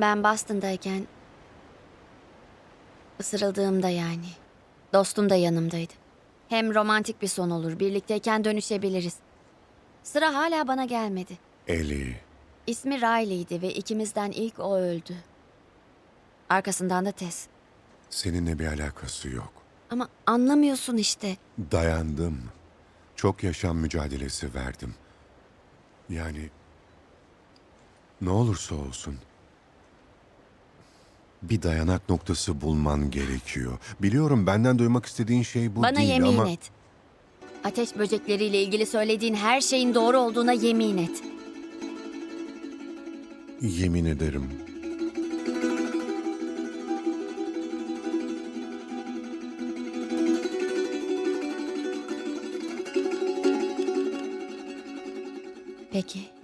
Ben Boston'dayken ısırıldığımda yani dostum da yanımdaydı. Hem romantik bir son olur. Birlikteyken dönüşebiliriz. Sıra hala bana gelmedi. Eli, İsmi Riley'di ve ikimizden ilk o öldü. Arkasından da Tess. seninle bir alakası yok. Ama anlamıyorsun işte. Dayandım. Çok yaşam mücadelesi verdim. Yani ne olursa olsun bir dayanak noktası bulman gerekiyor. Biliyorum benden duymak istediğin şey bu Bana değil yemin ama et. Ateş böcekleriyle ilgili söylediğin her şeyin doğru olduğuna yemin et. yemin ederim. Peki.